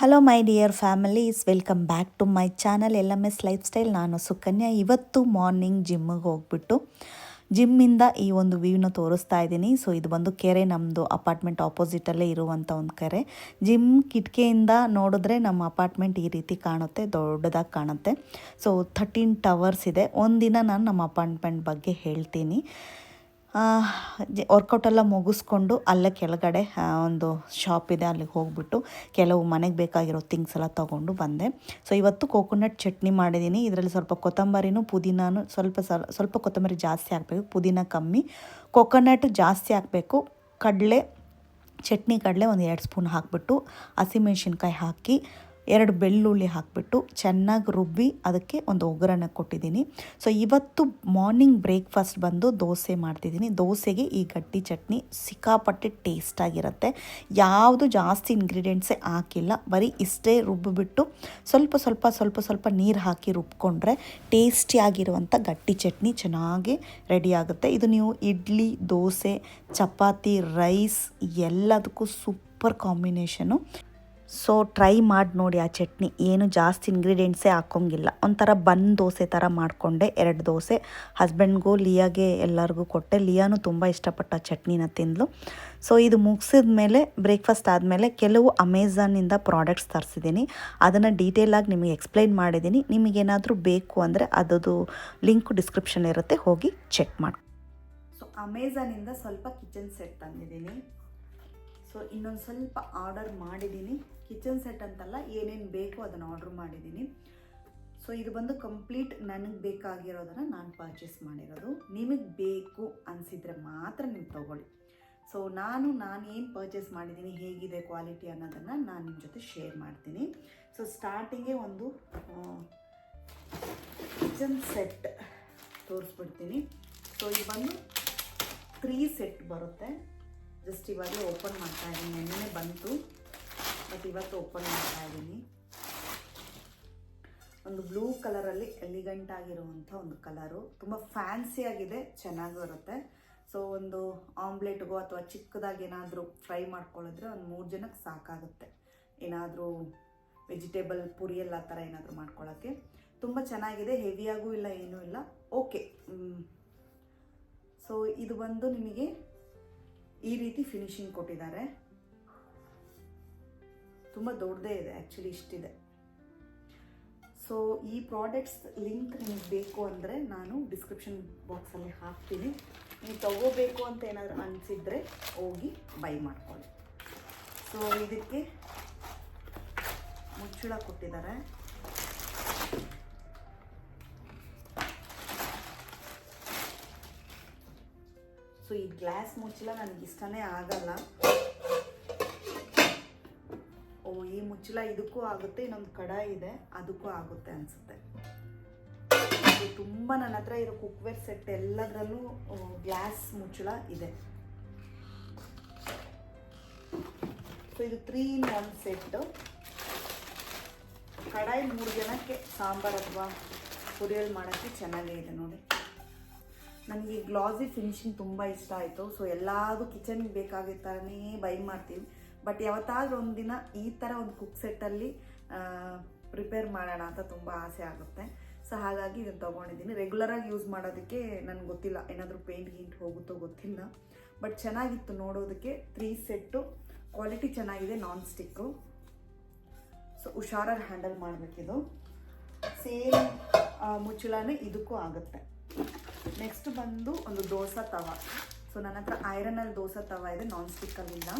Hello my dear families welcome back to my channel L M S life style ನಾನು ಸುಕನ್ಯಾ. ಇವತ್ತು morning ಜಿಮ್ಮಿಗೆ ಹೋಗ್ಬಿಟ್ಟು ಜಿಮ್ಮಿಂದ ಈ ಒಂದು ವ್ಯೂನ ತೋರಿಸ್ತಾ ಇದ್ದೀನಿ. ಸೊ ಇದು ಬಂದು ಕೆರೆ ನಮ್ಮದು ಅಪಾರ್ಟ್ಮೆಂಟ್ ಆಪೋಸಿಟಲ್ಲೇ ಇರುವಂಥ ಒಂದು ಕೆರೆ. ಜಿಮ್ ಕಿಟಕಿಯಿಂದ ನೋಡಿದ್ರೆ ನಮ್ಮ ಅಪಾರ್ಟ್ಮೆಂಟ್ ಈ ರೀತಿ ಕಾಣುತ್ತೆ, ದೊಡ್ಡದಾಗಿ ಕಾಣುತ್ತೆ. ಸೊ ಥರ್ಟೀನ್ ಟವರ್ಸ್ ಇದೆ. ಒಂದಿನ ನಾನು ನಮ್ಮ ಅಪಾರ್ಟ್ಮೆಂಟ್ ಬಗ್ಗೆ ಹೇಳ್ತೀನಿ. ವರ್ಕೌಟ್ ಎಲ್ಲ ಮುಗಿಸ್ಕೊಂಡು ಅಲ್ಲೇ ಕೆಳಗಡೆ ಒಂದು ಶಾಪ್ ಇದೆ, ಅಲ್ಲಿಗೆ ಹೋಗ್ಬಿಟ್ಟು ಕೆಲವು ಮನೆಗೆ ಬೇಕಾಗಿರೋ ಥಿಂಗ್ಸ್ ಎಲ್ಲ ತೊಗೊಂಡು ಬಂದೆ. ಸೊ ಇವತ್ತು ಕೋಕೋನಟ್ ಚಟ್ನಿ ಮಾಡಿದ್ದೀನಿ ಇದರಲ್ಲಿ ಸ್ವಲ್ಪ ಕೊತ್ತಂಬರಿನೂ, ಪುದೀನಾನು ಸ್ವಲ್ಪ ಸ್ವಲ್ಪ ಕೊತ್ತಂಬರಿ ಜಾಸ್ತಿ ಹಾಕಬೇಕು, ಪುದೀನ ಕಮ್ಮಿ. ಕೋಕೋನಟ್ ಜಾಸ್ತಿ ಹಾಕಬೇಕು, ಕಡಲೆ, ಚಟ್ನಿ ಕಡಲೆ ಒಂದು ಎರಡು ಸ್ಪೂನ್ ಹಾಕಿಬಿಟ್ಟು ಹಸಿಮೆಣ್ಸಿನ್ಕಾಯಿ ಹಾಕಿ ಎರಡು ಬೆಳ್ಳುಳ್ಳಿ ಹಾಕಿಬಿಟ್ಟು ಚೆನ್ನಾಗಿ ರುಬ್ಬಿ ಅದಕ್ಕೆ ಒಂದು ಒಗ್ಗರಣೆ ಕೊಟ್ಟಿದ್ದೀನಿ. ಸೊ ಇವತ್ತು ಮಾರ್ನಿಂಗ್ ಬ್ರೇಕ್ಫಾಸ್ಟ್ ಬಂದು ದೋಸೆ ಮಾಡ್ತಿದ್ದೀನಿ. ದೋಸೆಗೆ ಈ ಗಟ್ಟಿ ಚಟ್ನಿ ಸಿಕ್ಕಾಪಟ್ಟೆ ಟೇಸ್ಟಾಗಿರುತ್ತೆ ಯಾವುದು ಜಾಸ್ತಿ ಇಂಗ್ರೀಡಿಯೆಂಟ್ಸೇ ಹಾಕಿಲ್ಲ. ಬರೀ ಇಷ್ಟೇ ರುಬ್ಬಿಬಿಟ್ಟು ಸ್ವಲ್ಪ ಸ್ವಲ್ಪ ಸ್ವಲ್ಪ ಸ್ವಲ್ಪ ನೀರು ಹಾಕಿ ರುಬ್ಕೊಂಡ್ರೆ ಟೇಸ್ಟಿಯಾಗಿರುವಂಥ ಗಟ್ಟಿ ಚಟ್ನಿ ಚೆನ್ನಾಗಿ ರೆಡಿ ಆಗುತ್ತೆ. ಇದು ನೀವು ಇಡ್ಲಿ, ದೋಸೆ, ಚಪಾತಿ ರೈಸ್ ಎಲ್ಲದಕ್ಕೂ ಸೂಪರ್ ಕಾಂಬಿನೇಷನು ಸೊ ಟ್ರೈ ಮಾಡಿ ನೋಡಿ ಆ ಚಟ್ನಿ. ಏನು ಜಾಸ್ತಿ ಇಂಗ್ರೀಡಿಯೆಂಟ್ಸೇ ಹಾಕೋಂಗಿಲ್ಲ ಒಂಥರ ಬನ್ ದೋಸೆ ಥರ ಮಾಡಿಕೊಂಡೆ ಎರಡು ದೋಸೆ. ಹಸ್ಬೆಂಡ್ಗೂ ಲಿಯಾಗೆ ಎಲ್ಲರಿಗೂ ಕೊಟ್ಟೆ. ಲಿಯಾನು ತುಂಬ ಇಷ್ಟಪಟ್ಟ ಚಟ್ನಿನ ತಿಂದಳು ಸೊ ಇದು ಮುಗಿಸಿದ ಮೇಲೆ ಬ್ರೇಕ್ಫಾಸ್ಟ್ ಆದಮೇಲೆ ಕೆಲವು ಅಮೆಝಾನಿಂದ ಪ್ರಾಡಕ್ಟ್ಸ್ ತರಿಸಿದ್ದೀನಿ ಅದನ್ನು ಡೀಟೇಲಾಗಿ ನಿಮಗೆ ಎಕ್ಸ್ಪ್ಲೈನ್ ಮಾಡಿದ್ದೀನಿ ನಿಮಗೇನಾದರೂ ಬೇಕು ಅಂದರೆ ಅದದು ಲಿಂಕ್ ಡಿಸ್ಕ್ರಿಪ್ಷನ್ ಇರುತ್ತೆ. ಹೋಗಿ ಚೆಕ್ ಮಾಡಿ ಸೊ ಅಮೆಝಾನಿಂದ ಸ್ವಲ್ಪ ಕಿಚನ್ ಸೆಟ್ ತಂದಿದ್ದೀನಿ ಸೊ ಇನ್ನೊಂದು ಸ್ವಲ್ಪ ಆರ್ಡರ್ ಮಾಡಿದ್ದೀನಿ ಕಿಚನ್ ಸೆಟ್ ಅಂತಲ್ಲ, ಏನೇನು ಬೇಕು ಅದನ್ನು ಆರ್ಡ್ರ್ ಮಾಡಿದ್ದೀನಿ ಸೊ ಇದು ಬಂದು ಕಂಪ್ಲೀಟ್ ನನಗೆ ಬೇಕಾಗಿರೋದನ್ನು ನಾನು ಪರ್ಚೇಸ್ ಮಾಡಿರೋದು. ನಿಮಗೆ ಬೇಕು ಅನಿಸಿದರೆ ಮಾತ್ರ ನೀವು ತಗೊಳ್ಳಿ. ಸೊ ನಾನು ನಾನು ಏನು ಪರ್ಚೇಸ್ ಮಾಡಿದ್ದೀನಿ ಹೇಗಿದೆ ಕ್ವಾಲಿಟಿ ಅನ್ನೋದನ್ನು ನಾನು ನಿಮ್ಮ ಜೊತೆ ಶೇರ್ ಮಾಡ್ತೀನಿ. ಸೊ ಸ್ಟಾರ್ಟಿಂಗೇ ಒಂದು ಕಿಚನ್ ಸೆಟ್ ತೋರಿಸ್ಬಿಡ್ತೀನಿ. ಸೊ ಇದು ಬಂದು ತ್ರೀ ಸೆಟ್ ಬರುತ್ತೆ. ಜಸ್ಟ್ ಇವಾಗ ಓಪನ್ ಮಾಡ್ತಾ ಇದ್ದೀನಿ. ನೆನ್ನೆ ಬಂತು ಬಟ್ ಇವತ್ತು ಓಪನ್ ಮಾಡ್ತಾ ಇದ್ದೀನಿ. ಒಂದು ಬ್ಲೂ ಕಲರಲ್ಲಿ ಎಲಿಗಂಟ್ ಆಗಿರುವಂಥ ಒಂದು ಕಲರು ತುಂಬ ಫ್ಯಾನ್ಸಿ ಆಗಿದೆ, ಚೆನ್ನಾಗಿ ಬರುತ್ತೆ ಸೊ ಒಂದು ಆಮ್ಲೆಟ್ಗೋ ಅಥವಾ ಚಿಕ್ಕದಾಗಿ ಏನಾದರೂ ಫ್ರೈ ಮಾಡ್ಕೊಳ್ಳಿದ್ರೆ ಒಂದು ಮೂರು ಜನಕ್ಕೆ ಸಾಕಾಗುತ್ತೆ. ಏನಾದರೂ ವೆಜಿಟೇಬಲ್ ಪುರಿ ಎಲ್ಲ ಥರ ಏನಾದರೂ ಮಾಡ್ಕೊಳ್ಳೋಕ್ಕೆ. ತುಂಬ ಚೆನ್ನಾಗಿದೆ ಹೆವಿಯಾಗೂ ಇಲ್ಲ, ಏನೂ ಇಲ್ಲ. ಓಕೆ ಸೊ ಇದು ಬಂದು ನಿಮಗೆ ಈ ರೀತಿ ಫಿನಿಶಿಂಗ್ ಕೊಟ್ಟಿದ್ದಾರೆ. ತುಂಬ ದೊಡ್ಡದೇ ಇದೆ ಆ್ಯಕ್ಚುಲಿ ಇಷ್ಟಿದೆ. ಸೊ ಈ ಪ್ರಾಡಕ್ಟ್ಸ್ ಲಿಂಕ್ ನಿಮಗೆ ಬೇಕು ಅಂದರೆ ನಾನು ಡಿಸ್ಕ್ರಿಪ್ಷನ್ ಬಾಕ್ಸಲ್ಲಿ ಹಾಕ್ತೀನಿ. ನೀವು ತಗೋಬೇಕು ಅಂತ ಏನಾದರೂ ಅನಿಸಿದರೆ ಹೋಗಿ ಬೈ ಮಾಡ್ಕೊಳ್ಳಿ. ಸೊ ಇದಕ್ಕೆ ಮುಚ್ಚಳ ಕೊಟ್ಟಿದ್ದಾರೆ. ಸೊ ಈ ಗ್ಲಾಸ್ ಮುಚ್ಚಲ ನನಗೆ ಇಷ್ಟನೇ ಆಗಲ್ಲ. ಓ, ಈ ಮುಚ್ಚಲ ಇದಕ್ಕೂ ಆಗುತ್ತೆ, ಇನ್ನೊಂದು ಕಡಾಯಿ ಇದೆ, ಅದಕ್ಕೂ ಆಗುತ್ತೆ ಅನಿಸುತ್ತೆ. ತುಂಬ ನನ್ನ ಹತ್ರ ಇರೋ ಕುಕ್ವೇರ್ ಸೆಟ್ ಎಲ್ಲದರಲ್ಲೂ ಗ್ಲಾಸ್ ಮುಚ್ಚಳ ಇದೆ. ಸೊ ಇದು ತ್ರೀ ಇನ್ ಒನ್ ಸೆಟ್ಟು ಕಡಾಯಿ ಮೂರು ಜನಕ್ಕೆ ಸಾಂಬಾರು ಅಥವಾ ಪುರಿಯಲ್ಲಿ ಮಾಡೋಕ್ಕೆ ಚೆನ್ನಾಗೇ ಇದೆ ನೋಡಿ. ನನಗೆ ಗ್ಲಾಸಿ ಫಿನಿಶಿಂಗ್ ತುಂಬ ಇಷ್ಟ ಆಯಿತು. ಸೊ ಎಲ್ಲಾದರೂ ಕಿಚನ್ಗೆ ಬೇಕಾಗಿದ್ದ ಥರನೇ ಬೈ ಮಾಡ್ತೀನಿ. ಬಟ್ ಯಾವತ್ತಾದ್ರೂ ಒಂದಿನ ಈ ಥರ ಒಂದು ಕುಕ್ ಸೆಟ್ಟಲ್ಲಿ ಪ್ರಿಪೇರ್ ಮಾಡೋಣ ಅಂತ ತುಂಬ ಆಸೆ ಆಗುತ್ತೆ. ಸೊ ಹಾಗಾಗಿ ಇದನ್ನು ತೊಗೊಂಡಿದ್ದೀನಿ. ರೆಗ್ಯುಲರಾಗಿ ಯೂಸ್ ಮಾಡೋದಕ್ಕೆ ನನಗೆ ಗೊತ್ತಿಲ್ಲ. ಏನಾದರೂ ಪೇಂಟ್ ಗೀಂಟ್ ಹೋಗುತ್ತೋ ಗೊತ್ತಿಲ್ಲ. ಬಟ್ ಚೆನ್ನಾಗಿತ್ತು ನೋಡೋದಕ್ಕೆ ತ್ರೀ ಸೆಟ್ಟು ಕ್ವಾಲಿಟಿ ಚೆನ್ನಾಗಿದೆ ನಾನ್ ಸ್ಟಿಕ್ಕು ಸೊ ಹುಷಾರಾಗಿ ಹ್ಯಾಂಡಲ್ ಮಾಡಬೇಕಿದು. ಸೇಮ್ ಮುಚ್ಚಳನೇ ಇದಕ್ಕೂ ಆಗುತ್ತೆ. ನೆಕ್ಸ್ಟ್ ಬಂದು ಒಂದು ದೋಸೆ ತವ. ಸೊ ನನ್ನ ಹತ್ರ ಐರನಲ್ಲಿ ದೋಸೆ ತವ ಇದೆ ನಾನ್ ಸ್ಟಿಕ್ಕಲ್ಲಿಲ್ಲ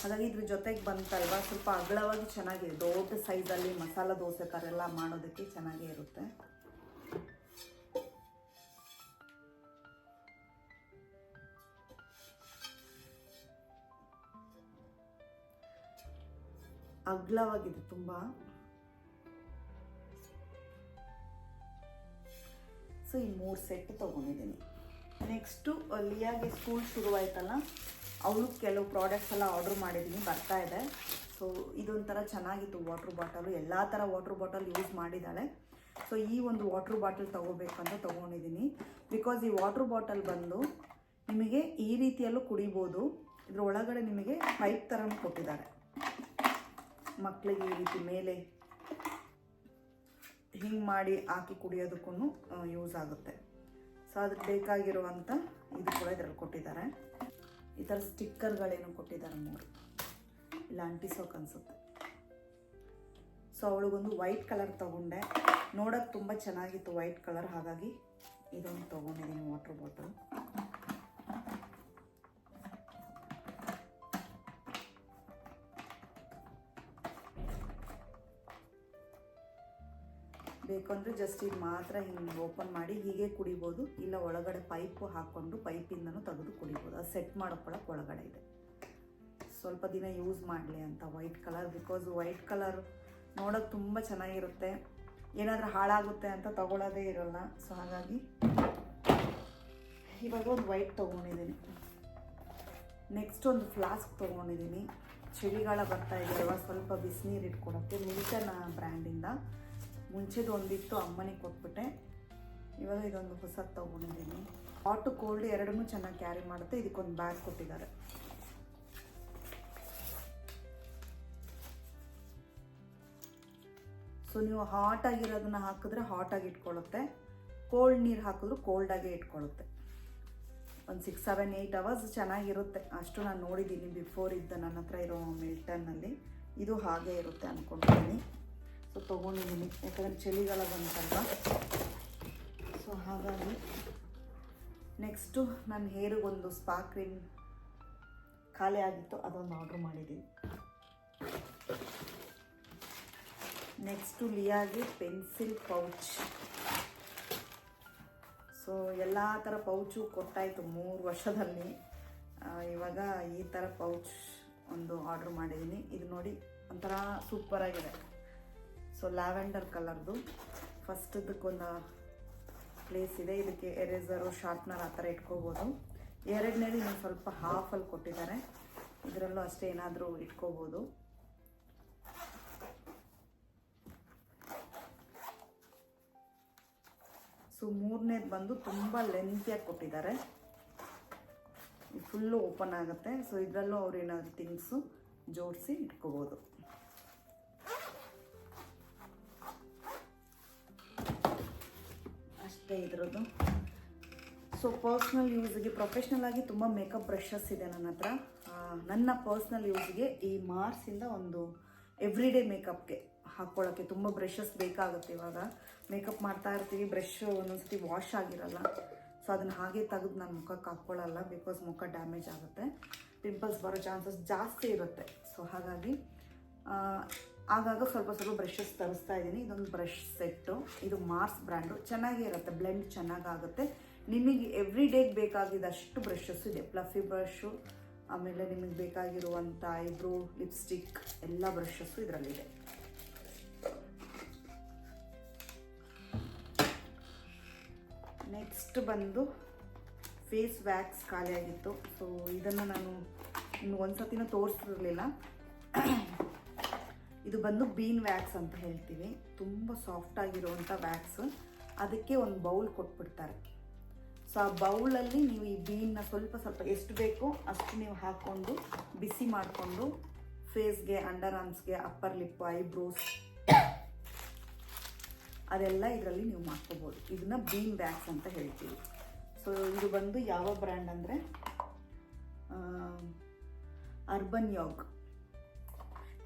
ಹಾಗಾಗಿ ಇದ್ರ ಜೊತೆಗೆ ಬಂತಲ್ವಾ ಸ್ವಲ್ಪ ಅಗಲವಾಗಿ ಚೆನ್ನಾಗಿದೆ ದೊಡ್ಡ ಸೈಜಲ್ಲಿ ಮಸಾಲ ದೋಸೆ ಥರ ಎಲ್ಲ ಮಾಡೋದಕ್ಕೆ ಚೆನ್ನಾಗೇ ಇರುತ್ತೆ. ಅಗಲವಾಗಿದೆ ತುಂಬ. ಸೊ ಈ ಮೂರು ಸೆಟ್ ತೊಗೊಂಡಿದ್ದೀನಿ. ನೆಕ್ಸ್ಟು ಲಿಯಾಗೆ ಸ್ಕೂಲ್ ಶುರುವಾಯ್ತಲ್ಲ, ಅವಳು ಕೆಲವು ಪ್ರಾಡಕ್ಟ್ಸ್ ಎಲ್ಲ ಆರ್ಡ್ರ್ ಮಾಡಿದ್ದೀನಿ ಬರ್ತಾ ಇದೆ. ಸೊ ಇದೊಂಥರ ಚೆನ್ನಾಗಿತ್ತು ವಾಟ್ರ್ ಬಾಟಲು ಎಲ್ಲ ಥರ ವಾಟ್ರ್ ಬಾಟಲ್ ಯೂಸ್ ಮಾಡಿದ್ದಾಳೆ. ಸೊ ಈ ಒಂದು ವಾಟ್ರ್ ಬಾಟಲ್ ತೊಗೋಬೇಕಂತ ತೊಗೊಂಡಿದ್ದೀನಿ. ಬಿಕಾಸ್ ಈ ವಾಟ್ರ್ ಬಾಟಲ್ ಬಂದು ನಿಮಗೆ ಈ ರೀತಿಯಲ್ಲೂ ಕುಡಿಬೋದು. ಇದರ ಒಳಗಡೆ ನಿಮಗೆ ಪೈಪ್ ಥರನೂ ಕೊಟ್ಟಿದ್ದಾರೆ. ಮಕ್ಕಳಿಗೆ ಈ ರೀತಿ ಮೇಲೆ ಹಿಂಗೆ ಮಾಡಿ ಹಾಕಿ ಕುಡಿಯೋದಕ್ಕೂ ಯೂಸ್ ಆಗುತ್ತೆ. ಸೊ ಅದಕ್ಕೆ ಬೇಕಾಗಿರುವಂಥ ಇದು ಕೂಡ ಇದರಲ್ಲಿ ಕೊಟ್ಟಿದ್ದಾರೆ. ಈ ಥರ ಸ್ಟಿಕ್ಕರ್ಗಳೇನು ಕೊಟ್ಟಿದ್ದಾರೆ ಮೂರು ಇಲ್ಲ, ಅಂಟಿಸೋಕೆ ಅನಿಸುತ್ತೆ. ಸೊ ಅವಳಿಗೊಂದು ವೈಟ್ ಕಲರ್ ತಗೊಂಡೆ. ನೋಡೋಕೆ ತುಂಬ ಚೆನ್ನಾಗಿತ್ತು ವೈಟ್ ಕಲರ್ ಹಾಗಾಗಿ ಇದೊಂದು ತೊಗೊಂಡಿದ್ದೀನಿ ವಾಟರ್ ಬಾಟಲ್ ಬೇಕಂದ್ರೆ ಜಸ್ಟ್ ಇದು ಮಾತ್ರ ಹಿಂಗೆ ಓಪನ್ ಮಾಡಿ ಹೀಗೆ ಕುಡಿಬೋದು. ಇಲ್ಲ ಒಳಗಡೆ ಪೈಪು ಹಾಕ್ಕೊಂಡು ಪೈಪಿಂದನೂ ತೆಗೆದು ಕುಡಿಬೋದು. ಅದು ಸೆಟ್ ಮಾಡ್ಕೊಳಕ್ಕೆ ಒಳಗಡೆ ಇದೆ. ಸ್ವಲ್ಪ ದಿನ ಯೂಸ್ ಮಾಡಲಿ ಅಂತ white colour because white colour ನೋಡೋಕೆ ತುಂಬ ಚೆನ್ನಾಗಿರುತ್ತೆ. ಏನಾದರೂ ಹಾಳಾಗುತ್ತೆ ಅಂತ ತಗೊಳ್ಳೋದೇ ಇರೋಲ್ಲ. ಸೊ ಹಾಗಾಗಿ ಇವಾಗ ಒಂದು ವೈಟ್ ತೊಗೊಂಡಿದ್ದೀನಿ. ನೆಕ್ಸ್ಟ್ ಒಂದು ಫ್ಲಾಸ್ಕ್ ತೊಗೊಂಡಿದ್ದೀನಿ. ಚಳಿಗಾಲ ಬರ್ತಾ ಇದೆ ಅಲ್ವಾ? ಸ್ವಲ್ಪ ಬಿಸಿನೀರು ಇಟ್ಕೊಡೋಕ್ಕೆ ಮಿಲ್ಟನ್ ಬ್ರ್ಯಾಂಡಿಂದ ಮುಂಚೆದು ಒಂದಿತ್ತು, ಅಮ್ಮನಿಗೆ ಕೊಟ್ಬಿಟ್ಟೆ. ಇವಾಗ ಇದೊಂದು ಹೊಸದು ತೊಗೊಂಡಿದ್ದೀನಿ. ಹಾಟು ಕೋಲ್ಡ್ ಎರಡನ್ನೂ ಚೆನ್ನಾಗಿ ಕ್ಯಾರಿ ಮಾಡುತ್ತೆ. ಇದಕ್ಕೊಂದು ಬ್ಯಾಗ್ ಕೊಟ್ಟಿದ್ದಾರೆ. ಸೊ ನೀವು ಹಾಟ್ ಆಗಿರೋದನ್ನ ಹಾಕಿದ್ರೆ ಹಾಟಾಗಿ ಇಟ್ಕೊಳ್ಳುತ್ತೆ. ಕೋಲ್ಡ್ ನೀರು ಹಾಕಿದ್ರು ಕೋಲ್ಡಾಗೆ ಇಟ್ಕೊಳ್ಳುತ್ತೆ. ಒಂದು ಸಿಕ್ಸ್ ಸೆವೆನ್ ಏಯ್ಟ್ ಅವರ್ಸ್ ಚೆನ್ನಾಗಿರುತ್ತೆ. ಅಷ್ಟು ನಾನು ನೋಡಿದ್ದೀನಿ ಬಿಫೋರ್ ಇದ್ದ ನನ್ನ ಹತ್ರ ಇರೋ ಮಿಲ್ಟನ್ನಲ್ಲಿ ಇದು ಹಾಗೆ ಇರುತ್ತೆ ಅಂದ್ಕೊಂಡಿದ್ದೀನಿ ಸೊ ತೊಗೊಂಡಿದ್ದೀನಿ, ಯಾಕಂದರೆ ಚಳಿಗಾಲ ಬಂತಲ್ವ? ಸೊ ಹಾಗಾಗಿ ನೆಕ್ಸ್ಟು ನನ್ನ ಹೇರಿಗೊಂದು ಸ್ಪಾ ಕ್ರೀಮ್ ಖಾಲಿ ಆಗಿತ್ತು, ಅದೊಂದು ಆರ್ಡ್ರ್ ಮಾಡಿದ್ದೀನಿ. ನೆಕ್ಸ್ಟು ಲಿಯಾಗೆ ಪೆನ್ಸಿಲ್ ಪೌಚ್ ಸೊ ಎಲ್ಲ ಥರ ಪೌಚು ಕೊಟ್ಟಾಯಿತು ಮೂರು ವರ್ಷದಲ್ಲಿ. ಇವಾಗ ಈ ಥರ ಪೌಚ್ ಒಂದು ಆರ್ಡ್ರ್ ಮಾಡಿದ್ದೀನಿ. ಇದು ನೋಡಿ ಒಂಥರ ಸೂಪರಾಗಿದೆ ಸೊ ಲ್ಯಾವೆಂಡರ್ ಕಲರ್ದು ಫಸ್ಟದಕ್ಕೊಂದು ಪ್ಲೇಸ್ ಇದೆ. ಇದಕ್ಕೆ ಎರೇಸರು ಶಾರ್ಪ್ನರ್ ಆ ಥರ ಇಟ್ಕೋಬೋದು. ಎರಡನೇದು ಇನ್ನು ಸ್ವಲ್ಪ ಹಾಫಲ್ಲಿ ಕೊಟ್ಟಿದ್ದಾರೆ. ಇದರಲ್ಲೂ ಅಷ್ಟೇ ಏನಾದರೂ ಇಟ್ಕೋಬೋದು. ಸೊ ಮೂರನೇದು ಬಂದು ತುಂಬ ಲೆಂತಿಯಾಗಿ ಕೊಟ್ಟಿದ್ದಾರೆ. ಫುಲ್ಲು ಓಪನ್ ಆಗುತ್ತೆ. ಸೊ ಇದರಲ್ಲೂ ಅವ್ರು ಏನಾದ್ರು ಥಿಂಗ್ಸು ಜೋಡಿಸಿ ಇಟ್ಕೋಬೋದು. ಅಷ್ಟೇ ಇದರದ್ದು. ಸೊ ಪರ್ಸ್ನಲ್ ಯೂಸ್ಗೆ ಪ್ರೊಫೆಷ್ನಲ್ ಆಗಿ ತುಂಬ ಮೇಕಪ್ ಬ್ರಷಸ್ ಇದೆ ನನ್ನ ಹತ್ರ. ನನ್ನ ಪರ್ಸ್ನಲ್ ಯೂಸ್ಗೆ ಈ ಮಾರ್ಸಿಂದ ಒಂದು ಎವ್ರಿ ಡೇ ಮೇಕಪ್ಗೆ ಹಾಕ್ಕೊಳ್ಳೋಕ್ಕೆ ತುಂಬ ಬ್ರಷಸ್ ಬೇಕಾಗುತ್ತೆ ಇವಾಗ. ಮೇಕಪ್ ಮಾಡ್ತಾ ಇರ್ತೀವಿ ಬ್ರಷ್ ಒಂದೊಂದ್ಸತಿ ವಾಶ್ ಆಗಿರಲ್ಲ. ಸೊ ಅದನ್ನು ಹಾಗೆ ತೆಗೆದು ನಾನು ಮುಖಕ್ಕೆ ಹಾಕ್ಕೊಳ್ಳಲ್ಲ ಬಿಕಾಸ್ ಮುಖ ಡ್ಯಾಮೇಜ್ ಆಗುತ್ತೆ. ಪಿಂಪಲ್ಸ್ ಬರೋ ಚಾನ್ಸಸ್ ಜಾಸ್ತಿ ಇರುತ್ತೆ. ಸೊ ಹಾಗಾಗಿ ಆಗಾಗ ಸ್ವಲ್ಪ ಸ್ವಲ್ಪ ಬ್ರಷಸ್ ತರಿಸ್ತಾ ಇದ್ದೀನಿ. ಇದೊಂದು ಬ್ರಷ್ ಸೆಟ್ಟು ಇದು ಮಾರ್ಸ್ ಬ್ರ್ಯಾಂಡು ಚೆನ್ನಾಗೇ ಇರುತ್ತೆ. ಬ್ಲೆಂಡ್ ಚೆನ್ನಾಗಾಗುತ್ತೆ. ನಿಮಗೆ ಎವ್ರಿ ಡೇಗೆ ಬೇಕಾಗಿದ್ದಷ್ಟು ಬ್ರಷಸ್ಸು ಇದೆ. ಪ್ಲಫಿ ಬ್ರಷು ಆಮೇಲೆ ನಿಮಗೆ ಬೇಕಾಗಿರುವಂಥ ಐಬ್ರೋ ಲಿಪ್ಸ್ಟಿಕ್ ಎಲ್ಲ ಬ್ರಷಸ್ಸು ಇದರಲ್ಲಿದೆ ನೆಕ್ಸ್ಟ್ ಬಂದು ಫೇಸ್ ವ್ಯಾಕ್ಸ್ ಖಾಲಿಯಾಗಿತ್ತು. ಸೊ ಇದನ್ನು ನಾನು ಇನ್ನು ಒಂದು ಸತಿನೂ ತೋರಿಸಿರಲಿಲ್ಲ. ಇದು ಬಂದು ಬೀನ್ ವ್ಯಾಕ್ಸ್ ಅಂತ ಹೇಳ್ತೀವಿ. ತುಂಬ ಸಾಫ್ಟ್ ಆಗಿರುವಂಥ ವ್ಯಾಕ್ಸ್. ಅದಕ್ಕೆ ಒಂದು ಬೌಲ್ ಕೊಟ್ಬಿಡ್ತಾರೆ. ಸೊ ಆ ಬೌಲಲ್ಲಿ ನೀವು ಈ ಬೀನ್ನ ಸ್ವಲ್ಪ ಸ್ವಲ್ಪ ಎಷ್ಟು ಬೇಕೋ ಅಷ್ಟು ನೀವು ಹಾಕ್ಕೊಂಡು ಬಿಸಿ ಮಾಡಿಕೊಂಡು ಫೇಸ್ಗೆ, ಅಂಡರ್ ಆರ್ಮ್ಸ್ಗೆ, ಅಪ್ಪರ್ ಲಿಪ್, ಐಬ್ರೋಸ್ ಅದೆಲ್ಲ ಇದರಲ್ಲಿ ನೀವು ಮಾಡ್ಕೋಬೋದು. ಇದನ್ನ ಬೀನ್ ವ್ಯಾಕ್ಸ್ ಅಂತ ಹೇಳ್ತೀವಿ. ಸೊ ಇದು ಬಂದು ಯಾವ ಬ್ರ್ಯಾಂಡ್ ಅಂದರೆ ಅರ್ಬನ್ ಯೋಗ್.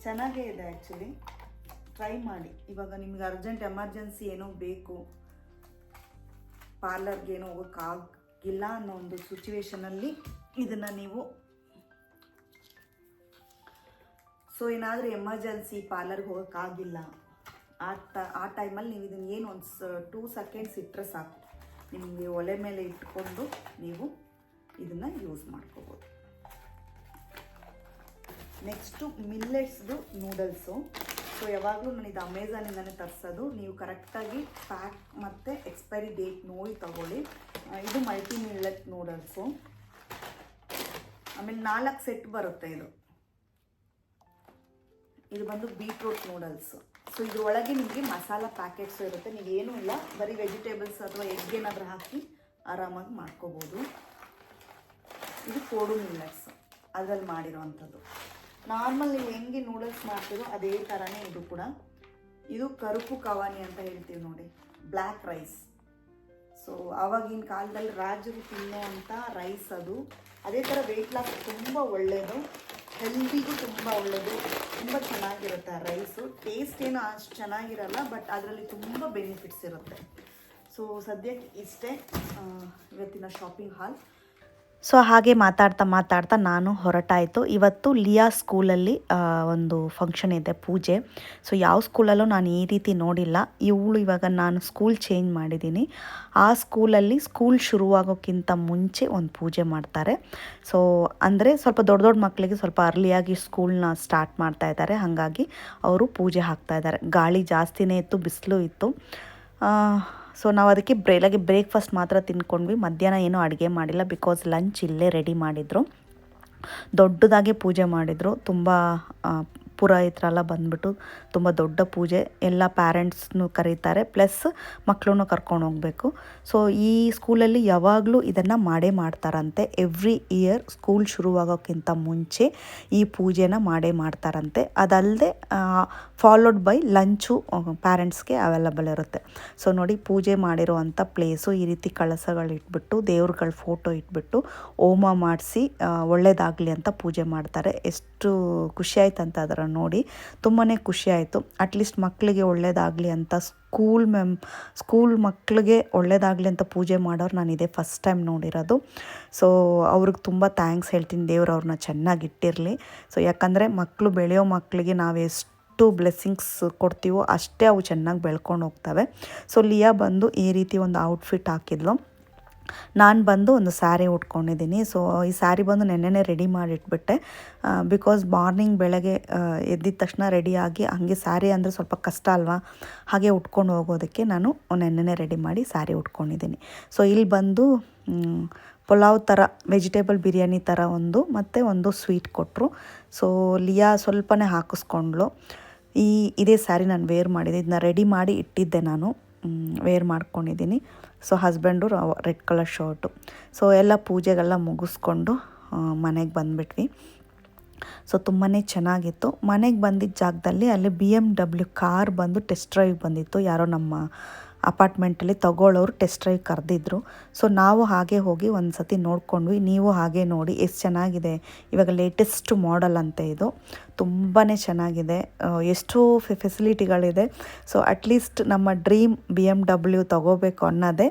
ಚೆನ್ನಾಗೇ ಇದೆ ಆ್ಯಕ್ಚುಲಿ ಟ್ರೈ ಮಾಡಿ. ಇವಾಗ ನಿಮ್ಗೆ ಅರ್ಜೆಂಟ್ ಎಮರ್ಜೆನ್ಸಿ ಏನೋ ಬೇಕು. ಪಾರ್ಲರ್ಗೆ ಏನೋ ಹೋಗೋಕ್ಕಾಗಿಲ್ಲ ಅನ್ನೋ ಒಂದು ಸಿಚುವೇಶನಲ್ಲಿ ಇದನ್ನು ನೀವು ಸೊ ಏನಾದರೂ ಎಮರ್ಜೆನ್ಸಿ ಪಾರ್ಲರ್ಗೆ ಹೋಗೋಕ್ಕಾಗಿಲ್ಲ. ಆ ಟ ಆ ಟೈಮಲ್ಲಿ ನೀವು ಇದನ್ನ ಏನು ಒಂದು ಸ ಟೂ ಸೆಕೆಂಡ್ಸ್ ಇಟ್ಟರೆ ಸಾಕು. ನಿಮಗೆ ಒಲೆ ಮೇಲೆ ಇಟ್ಕೊಂಡು ನೀವು ಇದನ್ನು ಯೂಸ್ ಮಾಡ್ಕೋಬೋದು. Next ಮಿಲ್ಲೆಟ್ಸ್ದು noodles. ಸೊ ಯಾವಾಗಲೂ ನಾನು ಇದು ಅಮೆಝಾನಿಂದಲೇ ತರಿಸೋದು. ನೀವು ಕರೆಕ್ಟಾಗಿ ಪ್ಯಾಕ್ ಮತ್ತು ಎಕ್ಸ್ಪೈರಿ ಡೇಟ್ ನೋಡಿ ತಗೊಳ್ಳಿ. ಇದು ಮಲ್ಟಿ ಮಿಲ್ಲೆಟ್ ನೂಡಲ್ಸು. ಆಮೇಲೆ ನಾಲ್ಕು ಸೆಟ್ ಬರುತ್ತೆ ಇದು. ಇದು ಬಂದು ಬೀಟ್ರೂಟ್ ನೂಡಲ್ಸು. ಸೊ ಇದ್ರ ಒಳಗೆ ನಿಮಗೆ ಮಸಾಲ ಪ್ಯಾಕೆಟ್ಸು ಇರುತ್ತೆ. ನೀವೇನೂ ಇಲ್ಲ. ಬರೀ ವೆಜಿಟೇಬಲ್ಸ್ ಅಥವಾ ಎಗ್ ಏನಾದರೂ ಹಾಕಿ ಆರಾಮಾಗಿ ಮಾಡ್ಕೋಬೋದು. ಇದು ಕೋಡು ಮಿಲ್ಲೆಟ್ಸ್. ಅದರಲ್ಲಿ ಮಾಡಿರೋವಂಥದ್ದು ನಾರ್ಮಲ್ ನೀವು ಹೆಂಗೆ ನೂಡಲ್ಸ್ ಮಾಡ್ತೀರೋ ಅದೇ ಥರನೇ ಇದು ಕೂಡ. ಇದು ಕರುಪು ಕವಾನಿ ಅಂತ ಹೇಳ್ತೀವಿ ನೋಡಿ, ಬ್ಲ್ಯಾಕ್ ರೈಸ್. ಸೊ ಆವಾಗಿನ ಕಾಲದಲ್ಲಿ ರಾಜರು ತಿನ್ನುವಂಥ ರೈಸ್ ಅದು. ಅದೇ ಥರ ವೆಯ್ಟ್ ಲಾಸ್ ತುಂಬ ಒಳ್ಳೆಯದು ಹೆಲ್ದಿಗೂ ತುಂಬ ಒಳ್ಳೆಯದು ತುಂಬ ಚೆನ್ನಾಗಿರುತ್ತೆ ಆ ರೈಸು. ಟೇಸ್ಟ್ ಏನು ಅಷ್ಟು ಚೆನ್ನಾಗಿರಲ್ಲ ಬಟ್ ಅದರಲ್ಲಿ ತುಂಬ ಬೆನಿಫಿಟ್ಸ್ ಇರುತ್ತೆ. ಸೊ ಸದ್ಯಕ್ಕೆ ಇಷ್ಟೇ ಇವತ್ತಿನ ಶಾಪಿಂಗ್ ಹಾಲ್ ಸೊ, ಹಾಗೆ ಮಾತಾಡ್ತಾ ಮಾತಾಡ್ತಾ ನಾನು ಹೊರಟಾಯಿತು. ಇವತ್ತು ಲಿಯಾ ಸ್ಕೂಲಲ್ಲಿ ಒಂದು ಫಂಕ್ಷನ್ ಇದೆ ಪೂಜೆ. ಸೊ, ಯಾವ ಸ್ಕೂಲಲ್ಲೂ ನಾನು ಈ ರೀತಿ ನೋಡಿಲ್ಲ. ಇವಳು ಇವಾಗ ನಾನು ಸ್ಕೂಲ್ ಚೇಂಜ್ ಮಾಡಿದ್ದೀನಿ. ಆ ಸ್ಕೂಲಲ್ಲಿ ಸ್ಕೂಲ್ ಶುರುವಾಗೋಕ್ಕಿಂತ ಮುಂಚೆ ಒಂದು ಪೂಜೆ ಮಾಡ್ತಾರೆ. ಸೊ, ಅಂದರೆ ಸ್ವಲ್ಪ ದೊಡ್ಡ ದೊಡ್ಡ ಮಕ್ಕಳಿಗೆ ಸ್ವಲ್ಪ ಅರ್ಲಿಯಾಗಿ ಸ್ಕೂಲ್ನ ಸ್ಟಾರ್ಟ್ ಮಾಡ್ತಾ ಇದ್ದಾರೆ. ಹಾಗಾಗಿ ಅವರು ಪೂಜೆ ಹಾಕ್ತಾ ಇದ್ದಾರೆ. ಗಾಳಿ ಜಾಸ್ತಿನೇ ಇತ್ತು, ಬಿಸಿಲು ಇತ್ತು. ಸೊ ನಾವು ಅದಕ್ಕೆ ಬ್ರೇಲಾಗಿ ಬ್ರೇಕ್ಫಾಸ್ಟ್ ಮಾತ್ರ ತಿನ್ಕೊಂಡ್ವಿ ಮಧ್ಯಾಹ್ನ ಏನೂ ಅಡುಗೆ ಮಾಡಿಲ್ಲ ಬಿಕಾಸ್ ಲಂಚ್ ಇಲ್ಲೇ ರೆಡಿ ಮಾಡಿದರು. ದೊಡ್ಡದಾಗಿ ಪೂಜೆ ಮಾಡಿದರು. ತುಂಬ ಪುರೋಹಿತರೆಲ್ಲ ಬಂದ್ಬಿಟ್ಟು ತುಂಬ ದೊಡ್ಡ ಪೂಜೆ. ಎಲ್ಲ ಪ್ಯಾರೆಂಟ್ಸ್ನು ಕರೀತಾರೆ. ಪ್ಲಸ್ ಮಕ್ಕಳನ್ನು ಕರ್ಕೊಂಡು ಹೋಗಬೇಕು. ಸೊ ಈ ಸ್ಕೂಲಲ್ಲಿ ಯಾವಾಗಲೂ ಇದನ್ನು ಮಾಡೇ ಮಾಡ್ತಾರಂತೆ. ಎವ್ರಿ ಇಯರ್ ಸ್ಕೂಲ್ ಶುರುವಾಗೋಕ್ಕಿಂತ ಮುಂಚೆ ಈ ಪೂಜೆನ ಮಾಡೇ ಮಾಡ್ತಾರಂತೆ. ಅದಲ್ಲದೆ ಫಾಲೋಡ್ ಬೈ ಲಂಚು ಪ್ಯಾರೆಂಟ್ಸ್ಗೆ ಅವೈಲಬಲ್ ಇರುತ್ತೆ. ಸೊ ನೋಡಿ, ಪೂಜೆ ಮಾಡಿರುವಂಥ ಪ್ಲೇಸು ಈ ರೀತಿ ಕಳಸಗಳು ಇಟ್ಬಿಟ್ಟು, ದೇವ್ರುಗಳ ಫೋಟೋ ಇಟ್ಬಿಟ್ಟು, ಹೋಮ ಮಾಡಿಸಿ ಒಳ್ಳೇದಾಗಲಿ ಅಂತ ಪೂಜೆ ಮಾಡ್ತಾರೆ. ಎಷ್ಟು ಖುಷಿ ಆಯ್ತು ಅಂತ ಅದರ ನೋಡಿ ತುಂಬಾ ಖುಷಿ ಆಯಿತು. ಅಟ್ಲೀಸ್ಟ್ ಮಕ್ಕಳಿಗೆ ಒಳ್ಳೇದಾಗಲಿ ಅಂತ ಸ್ಕೂಲ್ ಮೆಮ್ ಸ್ಕೂಲ್ ಮಕ್ಕಳಿಗೆ ಒಳ್ಳೇದಾಗಲಿ ಅಂತ ಪೂಜೆ ಮಾಡೋರು ನಾನು ಇದೇ ಫಸ್ಟ್ ಟೈಮ್ ನೋಡಿರೋದು. ಸೊ ಅವ್ರಿಗೆ ತುಂಬ ಥ್ಯಾಂಕ್ಸ್ ಹೇಳ್ತೀನಿ ದೇವ್ರು ಅವ್ರನ್ನ ಚೆನ್ನಾಗಿ ಇಟ್ಟಿರಲಿ. ಸೊ ಯಾಕಂದರೆ ಮಕ್ಕಳು ಬೆಳೆಯೋ ಮಕ್ಕಳಿಗೆ ನಾವು ಎಷ್ಟು ಬ್ಲೆಸ್ಸಿಂಗ್ಸ್ ಕೊಡ್ತೀವೋ ಅಷ್ಟೇ ಅವು ಚೆನ್ನಾಗಿ ಬೆಳ್ಕೊಂಡು ಹೋಗ್ತವೆ. ಸೊ ಲಿಯಾ ಬಂದು ಈ ರೀತಿ ಒಂದು ಔಟ್ಫಿಟ್ ಹಾಕಿದ್ಲು. ನಾನು ಬಂದು ಒಂದು ಸ್ಯಾರಿ ಉಟ್ಕೊಂಡಿದ್ದೀನಿ. ಸೊ ಈ ಸ್ಯಾರಿ ಬಂದು ನೆನ್ನೆನೇ ರೆಡಿ ಮಾಡಿಟ್ಬಿಟ್ಟೆ. ಬಿಕಾಸ್ ಮಾರ್ನಿಂಗ್ ಬೆಳಗ್ಗೆ ಎದ್ದಿದ ತಕ್ಷಣ ರೆಡಿಯಾಗಿ ಹಾಗೆ ಸ್ಯಾರಿ ಅಂದರೆ ಸ್ವಲ್ಪ ಕಷ್ಟ ಅಲ್ವಾ? ಹಾಗೆ ಉಟ್ಕೊಂಡು ಹೋಗೋದಕ್ಕೆ ನಾನು ನೆನ್ನೆನೇ ರೆಡಿ ಮಾಡಿ ಸ್ಯಾರಿ ಉಟ್ಕೊಂಡಿದ್ದೀನಿ. ಸೊ ಇಲ್ಲಿ ಬಂದು ಪುಲಾವ್ ಥರ ವೆಜಿಟೇಬಲ್ ಬಿರಿಯಾನಿ ಥರ ಒಂದು ಮತ್ತು ಒಂದು ಸ್ವೀಟ್ ಕೊಟ್ಟರು ಸೊ ಲಿಯಾ ಸ್ವಲ್ಪನೇ ಹಾಕಿಸ್ಕೊಂಡ್ಳು. ಈ, ಇದೇ ಸ್ಯಾರಿ ನಾನು ವೇರ್ ಮಾಡಿದ್ದೆ. ಇದನ್ನ ರೆಡಿ ಮಾಡಿ ಇಟ್ಟಿದ್ದೆ ನಾನು. ವೇರ್ ಮಾಡ್ಕೊಂಡಿದ್ದೀನಿ. So husband red colour shirt so ಎಲ್ಲ ಪೂಜೆಗೆಲ್ಲ ಮುಗಿಸ್ಕೊಂಡು ಮನೆಗೆ ಬಂದುಬಿಟ್ವಿ. ಸೊ ತುಂಬಾ ಚೆನ್ನಾಗಿತ್ತು. ಮನೆಗೆ ಬಂದಿದ್ದ ಜಾಗದಲ್ಲಿ ಅಲ್ಲಿ ಬಿ ಎಂ ಡಬ್ಲ್ಯೂ ಕಾರ್ ಬಂದು ಟೆಸ್ಟ್ ಡ್ರೈವ್ ಬಂದಿತ್ತು. ಯಾರೋ ನಮ್ಮ ಅಪಾರ್ಟ್ಮೆಂಟಲ್ಲಿ ತಗೊಳ್ಳೋರು ಟೆಸ್ಟ್ ಡ್ರೈವ್ ಕರೆದಿದ್ರು. ಸೊ ನಾವು ಹಾಗೆ ಹೋಗಿ ಒಂದು ಸತಿ ನೋಡ್ಕೊಂಡ್ವಿ. ನೀವು ಹಾಗೆ ನೋಡಿ, ಎಷ್ಟು ಚೆನ್ನಾಗಿದೆ. ಇವಾಗ ಲೇಟೆಸ್ಟ್ ಮಾಡೆಲ್ ಅಂತ ಇದು. ತುಂಬಾ ಚೆನ್ನಾಗಿದೆ. ಎಷ್ಟು ಫೆಸಿಲಿಟಿಗಳಿದೆ ಸೊ ಅಟ್ಲೀಸ್ಟ್ ನಮ್ಮ ಡ್ರೀಮ್ ಬಿ ಎಂ ಡಬ್ಲ್ಯೂ ತಗೋಬೇಕು ಅನ್ನೋದೇ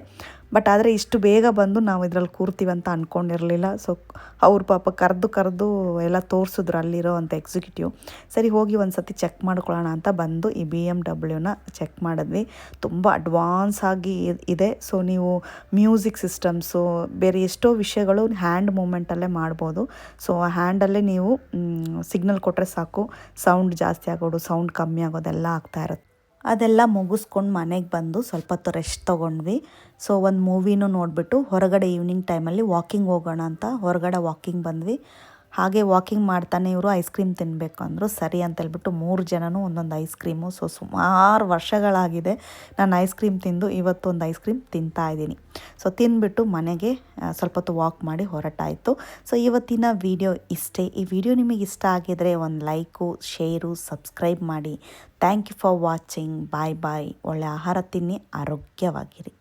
ಬಟ್ ಆದರೆ ಇಷ್ಟು ಬೇಗ ಬಂದು ನಾವು ಇದರಲ್ಲಿ ಕೂರ್ತೀವಿ ಅಂತ ಅಂದ್ಕೊಂಡಿರಲಿಲ್ಲ ಸೊ ಅವ್ರ ಪಾಪ ಕರೆದು ಕರೆದು ಎಲ್ಲ ತೋರಿಸಿದ್ರು ಅಲ್ಲಿರೋ ಅಂಥ ಎಕ್ಸಿಕ್ಯೂಟಿವ್ ಸರಿ, ಹೋಗಿ ಒಂದು ಸತಿ ಚೆಕ್ ಮಾಡ್ಕೊಳ್ಳೋಣ ಅಂತ ಬಂದು ಈ ಬಿ ಎಂ ಡಬ್ಲ್ಯೂನ ಚೆಕ್ ಮಾಡಿದ್ವಿ. ತುಂಬ ಅಡ್ವಾನ್ಸ್ ಆಗಿ ಇದೆ ಸೊ ನೀವು ಮ್ಯೂಸಿಕ್ ಸಿಸ್ಟಮ್ಸು ಬೇರೆ ಎಷ್ಟೋ ವಿಷಯಗಳು ಹ್ಯಾಂಡ್ ಮೂಮೆಂಟಲ್ಲೇ ಮಾಡ್ಬೋದು. ಸೊ ಹ್ಯಾಂಡಲ್ಲೇ ನೀವು ಸಿಗ್ನಲ್ ಕೊಟ್ಟರೆ ಸಾಕು. ಸೌಂಡ್ ಜಾಸ್ತಿ ಆಗೋದು ಸೌಂಡ್ ಕಮ್ಮಿ ಆಗೋದೆಲ್ಲ ಆಗ್ತಾ ಇರುತ್ತೆ. ಅದೆಲ್ಲ ಮುಗಿಸ್ಕೊಂಡು ಮನೆಗೆ ಬಂದು ಸ್ವಲ್ಪ ಹೊತ್ತು ರೆಸ್ಟ್ ತೊಗೊಂಡ್ವಿ. ಸೊ ಒಂದು ಮೂವಿನೂ ನೋಡಿಬಿಟ್ಟು ಹೊರಗಡೆ ಈವ್ನಿಂಗ್ ಟೈಮಲ್ಲಿ ವಾಕಿಂಗ್ ಹೋಗೋಣ ಅಂತ ಹೊರಗಡೆ ವಾಕಿಂಗ್ ಬಂದ್ವಿ. ಹಾಗೆ ವಾಕಿಂಗ್ ಮಾಡ್ತಾನೆ ಇವರು ಐಸ್ ಕ್ರೀಮ್ ತಿನ್ನಬೇಕು ಅಂದರು ಸರಿ ಅಂತ ಹೇಳ್ಬಿಟ್ಟು ಮೂರು ಜನನೂ ಒಂದೊಂದು ಐಸ್ ಕ್ರೀಮು ಸೊ ಸುಮಾರು ವರ್ಷಗಳಾಗಿದೆ ನಾನು ಐಸ್ ಕ್ರೀಮ್ ತಿಂದು ಇವತ್ತು ಒಂದು ಐಸ್ ಕ್ರೀಮ್ ತಿಂತಾ ಇದ್ದೀನಿ. ಸೊ ತಿಂದ್ಬಿಟ್ಟು ಮನೆಗೆ ಸ್ವಲ್ಪ ಹೊತ್ತು ವಾಕ್ ಮಾಡಿ ಹೊರಟಾಯಿತು. ಸೊ ಇವತ್ತಿನ ವಿಡಿಯೋ ಇಷ್ಟೇ. ಈ ವಿಡಿಯೋ ನಿಮಗೆ ಇಷ್ಟ ಆಗಿದರೆ ಒಂದು ಲೈಕು ಶೇರು ಸಬ್ಸ್ಕ್ರೈಬ್ ಮಾಡಿ. Thank you for watching bye bye ಒಳ್ಳೆ ಆಹಾರ ತಿನ್ನಿ. ಆರೋಗ್ಯವಾಗಿರಿ.